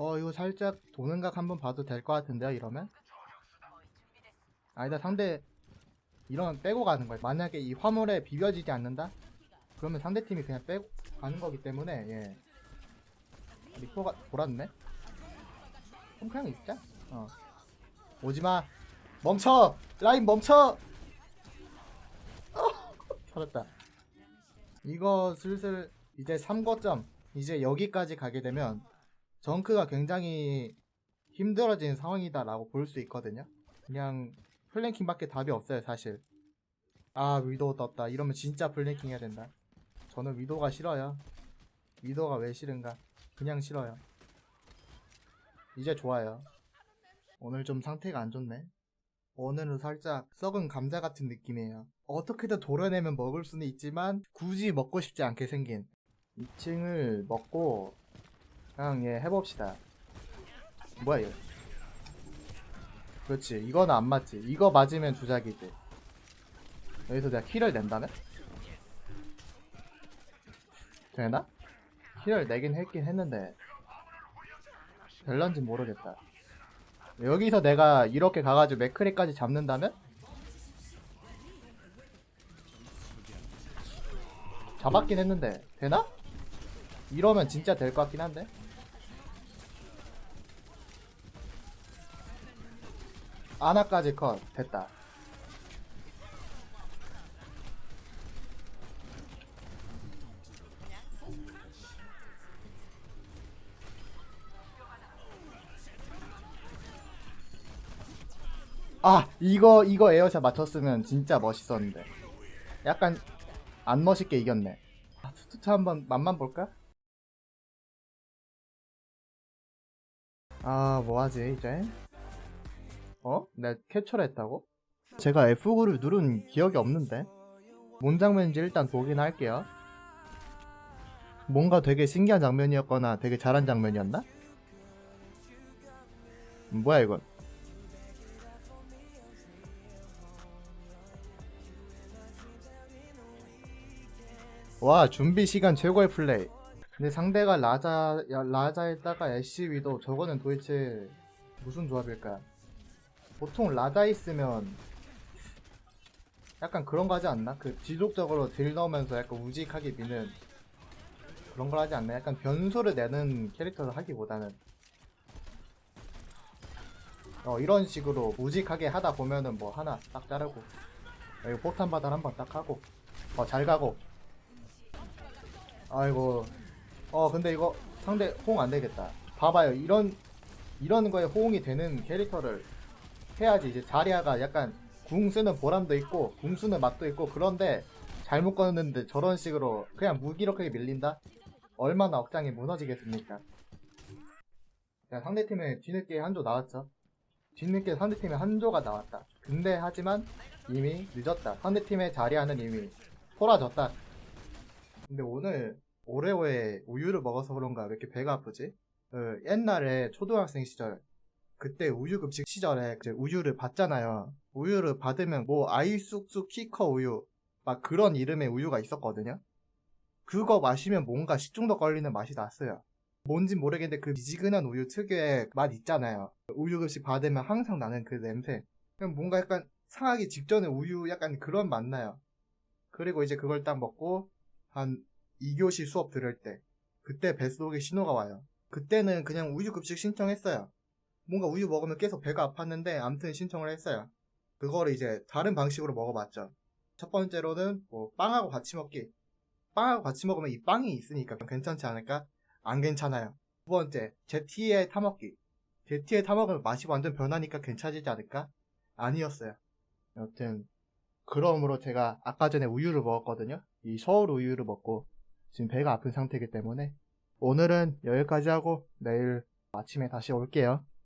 어 이거 살짝 도는 각 한번 봐도 될 것 같은데요 이러면? 아니다 상대 이런 빼고 가는 거야 만약에 이 화물에 비벼지지 않는다? 그러면 상대팀이 그냥 빼고 가는 거기 때문에 예. 리포가 돌았네? 그럼 그냥 있자 어. 오지마. 멈춰! 라인 멈춰! 어, 살았다. 이거 슬슬 이제 3거점 이제 여기까지 가게 되면 정크가 굉장히 힘들어진 상황이다라고 볼 수 있거든요. 그냥 플랭킹밖에 답이 없어요, 사실. 아, 위도우 떴다. 이러면 진짜 플랭킹 해야 된다. 저는 위도우가 싫어요. 위도우가 왜 싫은가? 그냥 싫어요. 이제 좋아요. 오늘 좀 상태가 안 좋네. 오늘은 살짝 썩은 감자 같은 느낌이에요. 어떻게든 도려내면 먹을 수는 있지만 굳이 먹고 싶지 않게 생긴 2층을 먹고 그냥 예 해봅시다. 뭐야 이거? 그렇지 이거는 안 맞지. 이거 맞으면 주작이지. 여기서 내가 킬을 낸다면? 되나? 킬을 내긴 했긴 했는데 별론지 모르겠다. 여기서 내가 이렇게 가가지고 맥크리까지 잡는다면? 잡았긴 했는데 되나? 이러면 진짜 될 것 같긴 한데 아나까지 컷 됐다. 아 이거 이거 에어샷 맞췄으면 진짜 멋있었는데. 약간 안 멋있게 이겼네. 아, 투투투 한번 맛만 볼까? 아 뭐하지 이제 어? 내가 캡처를 했다고? 제가 F9를 누른 기억이 없는데 뭔 장면인지 일단 보긴 할게요 뭔가 되게 신기한 장면이었거나 되게 잘한 장면이었나? 음, 뭐야 이건 와 준비 시간 최고의 플레이 근데 상대가 라자 야, 라자에다가 애쉬 위도 저거는 도대체 무슨 조합일까 보통 라자 있으면 약간 그런 거 하지 않나? 그 지속적으로 딜 넣으면서 약간 우직하게 미는 그런 걸 하지 않나? 약간 변수를 내는 캐릭터를 하기보다는 어 이런 식으로 우직하게 하다 보면은 뭐 하나 딱 자르고 여기 폭탄 바닥 한번 딱 하고 어 잘 가고 아이고 어 근데 이거 상대 호응 안 되겠다 봐봐요 이런 이런 거에 호응이 되는 캐릭터를 해야지 이제 자리아가 약간 궁 쓰는 보람도 있고 궁 쓰는 맛도 있고 그런데 잘못 껐는데 저런 식으로 그냥 무기력하게 밀린다? 얼마나 억장이 무너지겠습니까? 자, 상대팀에 뒤늦게 한조 나왔죠. 뒤늦게 상대팀에 한조가 나왔다. 근데 하지만 이미 늦었다. 상대팀의 자리아는 이미 토라졌다. 근데 오늘 오레오에 우유를 먹어서 그런가 왜 이렇게 배가 아프지? 그 옛날에 초등학생 시절 그때 우유 급식 시절에 이제 우유를 받잖아요. 우유를 받으면 뭐 아이쑥쑥 키커 우유 막 그런 이름의 우유가 있었거든요. 그거 마시면 뭔가 식중독 걸리는 맛이 났어요. 뭔진 모르겠는데 그 미지근한 우유 특유의 맛 있잖아요. 우유 급식 받으면 항상 나는 그 냄새. 뭔가 약간 상하기 직전에 우유 약간 그런 맛 나요. 그리고 이제 그걸 딱 먹고 한 2교시 수업 들을 때 그때 뱃속에 신호가 와요. 그때는 그냥 우유 급식 신청했어요. 뭔가 우유 먹으면 계속 배가 아팠는데 암튼 신청을 했어요. 그거를 이제 다른 방식으로 먹어봤죠. 첫 번째로는 뭐 빵하고 같이 먹기. 빵하고 같이 먹으면 이 빵이 있으니까 괜찮지 않을까? 안 괜찮아요. 두 번째, 제티에 타먹기. 제티에 타먹으면 맛이 완전 변하니까 괜찮지 않을까? 아니었어요. 여튼 그러므로 제가 아까 전에 우유를 먹었거든요. 이 서울 우유를 먹고 지금 배가 아픈 상태이기 때문에 오늘은 여기까지 하고 내일 아침에 다시 올게요.